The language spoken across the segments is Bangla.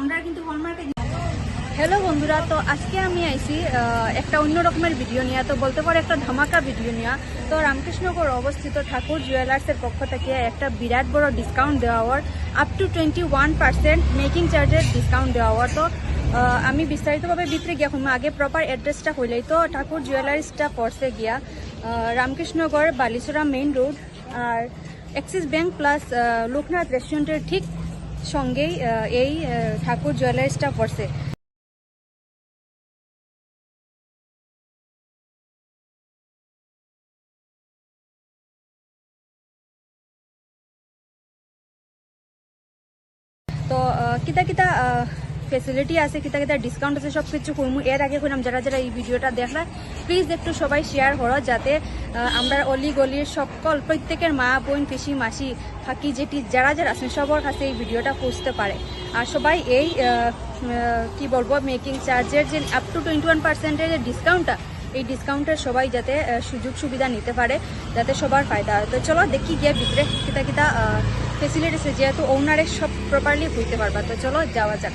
আমরা কিন্তু হলমার্কে হ্যালো বন্ধুরা, তো আজকে আমি আইছি একটা অন্য রকমের ভিডিও নিয়ে, তো বলতে পারো একটা ধামাকা ভিডিও নিয়ে। তো রামকৃষ্ণগর অবস্থিত ঠাকুর জুয়েলার্সের পক্ষ থেকে একটা বিরাট বড় ডিসকাউন্ট দেওয়া হওয়ার up to twenty one percent making চার্জের ডিসকাউন্ট দেওয়া হওয়ার তো আমি বিস্তারিতভাবে ভিতরে গিয়া শুনব আগে প্রপার অ্যাড্রেসটা হইলেই তো ঠাকুর জুয়েলার্সটা পড়ছে গিয়া রামকৃষ্ণগড় বালিচরা মেইন রোড আর অ্যাক্সিস ব্যাংক প্লাস লোকনাথ রেস্টুরেন্টের ঠিক সঙ্গেই এই ঠাকুর জুয়েলার্সটা পড়ছে তো কিতা কিতা ফেসিলিটি আছে কিতা কিতা ডিসকাউন্ট আছে সব কিছু কইমু। এর আগে করলাম যারা যারা এই ভিডিওটা দেখলা প্লিজ একটু সবাই শেয়ার করো, যাতে আমরা অলি গলির সকল, প্রত্যেকের মা বোন, পিসি, মাসি, ফাঁকি যেটি যারা যারা আছেন, সবার কাছে এই ভিডিওটা পৌঁছতে পারে। আর সবাই এই কি বলব মেকিং চার্জের যে আপ টু টোয়েন্টি ওয়ান পার্সেন্টের যে ডিসকাউন্টটা এই ডিসকাউন্টের সবাই যাতে সুযোগ সুবিধা নিতে পারে, যাতে সবার ফায়দা হয়। তো চলো, দেখি গিয়ে ভিতরে কিতা কিতা ফেসিলিটিস যেহেতু ওনারে সব প্রপারলি বুঝতে পারবা, তো চলো, যাওয়া যাক।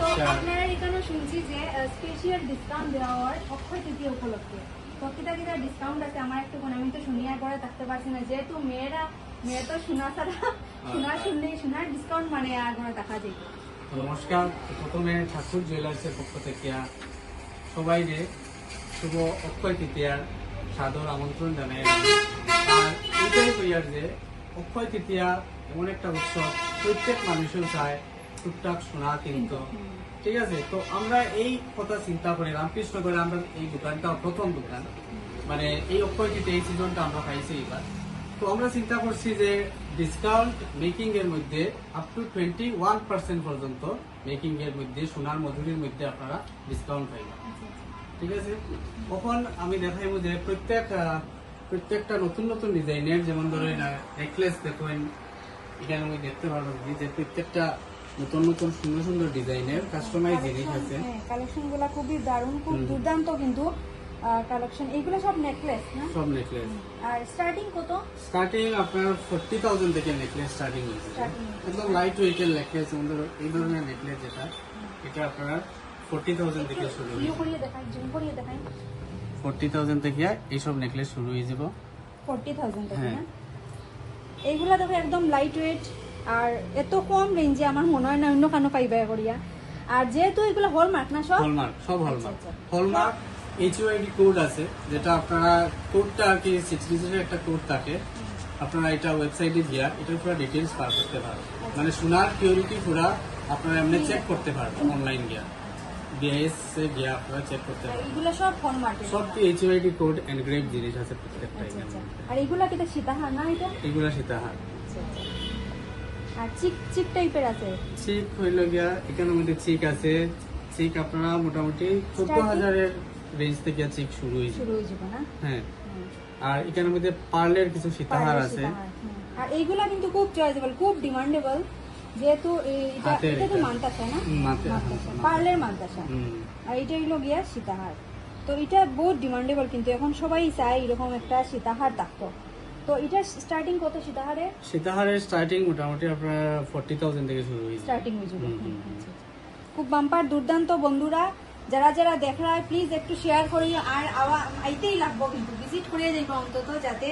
তো নমস্কার। আপনারা এখানে শুনছি যে স্পেশাল ডিসকাউন্ট দেওয়া হয় অক্ষয় তৃতীয় উপলক্ষে। ডিসকাউন্ট আছে? আমার একটু আমি তো করে থাকতে পারছি না। যেহেতু মেয়েরা মেয়ে তো শোনা ছাড়া শোনা শোনার ডিসকাউন্ট মানে আগে দেখা যায় নমস্কার। প্রথমে ঠাকুর জুয়েলার্সের পক্ষ থেকে সবাইকে শুভ অক্ষয় তৃতীয়ার সাদর আমন্ত্রণ জানাই। আর এটাই কইয়ার যে অক্ষয় তৃতীয়া এমন একটা উৎসব প্রত্যেক মানুষের চায়। টুকটাক শোনা কিন্তু। ঠিক আছে? তো আমরা এই কথা চিন্তা করি রামকৃষ্ণ করে আমরা এই দোকানটা, প্রথম দোকান মানে এই অক্ষয় তৃতীয়া এই সিজনটা আমরা পাইছি এবার তো আমরা চিন্তা করছি যে ডিসকাউন্ট মেকিং এর মধ্যে up to twenty one percent পর্যন্ত মেকিং এর মধ্যে, সোনার মধুরির মধ্যে আপনারা ডিসকাউন্ট পাইবেন। ঠিক আছে? তখন আমি দেখাইবো যে প্রত্যেক প্রত্যেকটা নতুন নতুন ডিজাইনের যেমন ধরেন নেকলেস দেখবেন, এখানে আমি দেখতে পারবেন যে প্রত্যেকটা নতুন নতুন সুন্দর সুন্দর ডিজাইনের কাস্টমাইজ জিনিস আছে। কালেকশনগুলা খুবই দারুণ খুব দুর্দান্ত কিন্তু কালেকশন এইগুলো সব নেকলেস না? সব নেকলেস আর স্টার্টিং কত? স্টার্টিং আপনার ফোর্টি থাউজেন্ড থেকে নেকলেস স্টার্টিং হয়েছে। একদম লাইট ওয়েটের নেকলেস আমাদের এই ধরনের নেকলেস যেটা এটা আপনার ফোর্টি থাউজেন্ড থেকে শুরু ইয়ে হয়েছে করিয়ে দেখাই জুম করিয়ে দেখাই। ফোর্টি থাউজেন্ড থেকে এইসব নেকলেস শুরু হয়ে যাব। ফোরটি থাউজেন্ড টাকা হ্যাঁ। না? এইগুলা দেখো একদম লাইট ওয়েট আর এত কম রেঞ্জে আমার মনে হয় না অন্য কানো পাইবা করিয়া আর যেহেতু এগুলো হলমার্ক না সব? হলমার্ক সব হলমার্ক আচ্ছা, আচ্ছা। হলমার্ক এইচওআইডি কোড আছে যেটা আপনারা কোডটা আর কি সিক্স ডিজিটের একটা কোড থাকে। আপনারা এটা ওয়েবসাইটে গিয়া এটার পুরো ডিটেলস পার করতে পারবেন। মানে সোনার পিওরিটি পুরা আপনারা এমনি চেক করতে পারবেন অনলাইন গিয়া। বিআইএস এ গিয়া আপনারা চেক করতে পারবেন। এইগুলো সব হলমার্কের সব কি এইচওআইডি কোড এনগ্রেভ জিনিস আছে প্রত্যেকটা আচ্ছা আচ্ছা। আর এইগুলা কিটা সীতাহার না এটা? এগুলা সীতাহার। আচ্ছা, আচ্ছা। আর চিক চিক টাইপের আছে। চিক হইল গিয়া এখানের মধ্যে চিক আছে। চিক আপনারা মোটামুটি চোদ্দ Starting? হাজারের রেঞ্জ থেকে চিক শুরু হয়েছে শুরু হয়ে যাবে না? হ্যাঁ। আর এখানের মধ্যে পার্লের কিছু সীতাহার আছে। আর এইগুলা কিন্তু খুব চয়েসেবল খুব ডিমান্ডেবল। যেহেতু এই- এটা এটা তো এটা। মান্তাসা না? পার্লের মান্তাসা আর এটা হইল গিয়া সীতাহার। তো এটা বহুত ডিমান্ডেবল কিন্তু এখন সবাই চায় এরকম একটা সীতাহার থাকতো তো এটা স্টার্টিং কত সীতাহারে? সীতাহারের স্টার্টিং মোটামুটি আপনার ফোর্টি থাউজেন্ড থেকে শুরু হয়েছে। স্টার্টিং হয়ে হুম। আচ্ছা, আচ্ছা। খুব বাম্পার দুর্দান্ত বন্ধুরা। যারা যারা দেখা প্লিজ একটু শেয়ার করিও। আর আওয়া আইতেই লাগবো কিন্তু ভিজিট করিয়ে যাইবা অন্তত যাতে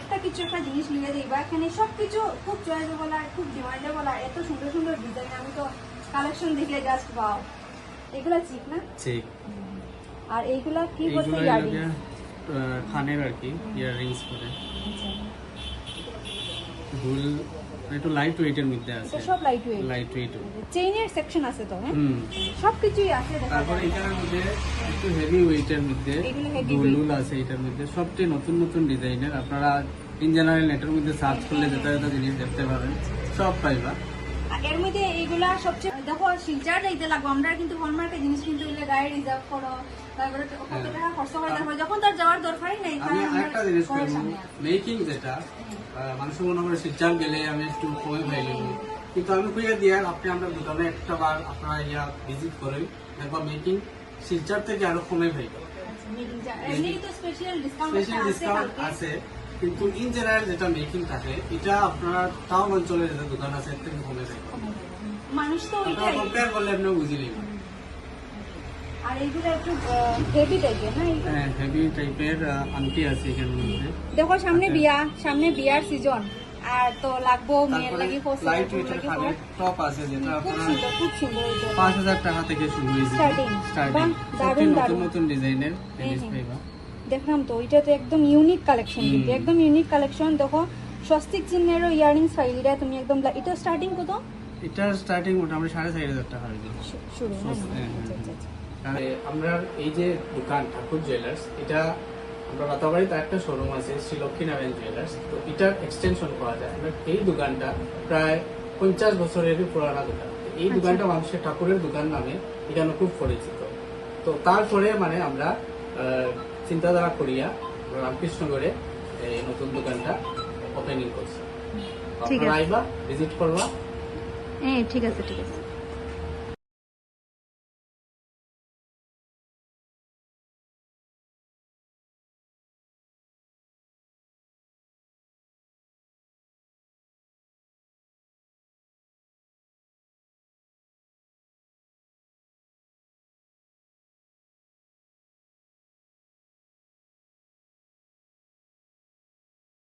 একটা কিছু একটা জিনিস নিয়ে যাইবা এখানে সব কিছু খুব চয়েসেবল আর খুব ডিমান্ডেবল আর এত সুন্দর সুন্দর ডিজাইন আমি তো কালেকশন দেখলে জাস্ট পাও এগুলা চিক না? ঠিক আর এইগুলা কি এইগুলো করতে খানের আর কি ইয়ার রিংস করে ভুল একটু লাইট ওয়েটের মধ্যে আছে। সব লাইট ওয়েট লাইট ওয়েট চেইনের সেকশন আছে তো হ্যাঁ? হুম। সব কিছুই আছে তারপরে যায়। মধ্যে একটু হেভি ওয়েটের মধ্যে দুলুল আছে এটার মধ্যে। সবচেয়ে নতুন নতুন ডিজাইনের আপনারা ইন জেনারেল নেটের মধ্যে সার্চ করলে যেটা যেটা জিনিস দেখতে পাবেন। সব পাইবা এর মধ্যে এইগুলা সবচেয়ে দেখো শিলচার যাইতে লাগবো। আমরা কিন্তু হলমার্কের জিনিস কিন্তু এগুলো গায়ে রিজার্ভ করো তারপরে কত হ্যাঁ। টাকা খরচ করে তারপরে যখন তার যাওয়ার দরকারই নেই আমি আরেকটা জিনিস ঘরের করব সামনে আছে। মেকিং যেটা আহ, মনে করে শিলচার গেলে আমি একটু কমে পাই কিন্তু আমি খুঁজে দিয়ে আপনি আমরা দোকানে একটা বার আপনারা ইয়া ভিজিট করেন একবার মেকিং শিলচার থেকে আরও কমে পাই আচ্ছা, স্পেশাল ডিসকাউন্ট আছে। কিন্তু ইন জেনারেল যেটা মেকিং থাকে এটা আপনার টাউন অঞ্চলের যে দোকান আছে এর থেকে কমে যায়। মানুষ তো ওইটাই। কম্পেয়ার করলে আপনি বুঝে নেবেন। আর এইগুলো একটু হেভি টাইপের না হ্যাঁ হেভি টাইপের আংটি আছে মধ্যে। দেখো সামনে আচ্ছা। বিয়া সামনে বিয়ার সিজন আর তো লাগবো মেয়ের লাগি পছন্দ লাইট ওয়েটের টপ আছে যেটা খুব সুন্দর খুব সুন্দর এইটা পাঁচ হাজার টাকা থেকে শুরু হয়েছে. স্টার্টিং দারুণ, নতুন নতুন ডিজাইনের জিনিস। পাইবা দেখলাম তো এটা তো একদম ইউনিক কালেকশন কিন্তু একদম ইউনিক কালেকশন দেখো স্বস্তিক চিহ্নেরও ইয়ারিং স্টাইলটা তুমি একদম এটা স্টার্টিং কত? এটা স্টার্টিং মোটামুটি সাড়ে চার হাজার টাকা হয়ে শুরু না হ্যাঁ, আচ্ছা, আচ্ছা, আচ্ছা। আমরা এই যে দোকান ঠাকুর জুয়েলার্স এটা আমরা রাতাবাড়িতে একটা শোরুম আছে শ্রী লক্ষ্মীনারায়ণ জুয়েলার্স তো এটার এক্সটেনশন পাওয়া যায়। এই দোকানটা প্রায় পঞ্চাশ বছরেরই পুরানা দোকান। এই আচ্ছা। দোকানটা মানুষের ঠাকুরের দোকান নামে এখানে খুব পরিচিত। তো তারপরে মানে আমরা চিন্তাধারা করিয়া রামকৃষ্ণগড়ে এই নতুন দোকানটা ওপেনিং করছে। আপনারা আইবা ভিজিট করবা। হ্যাঁ ঠিক আছে ঠিক আছে।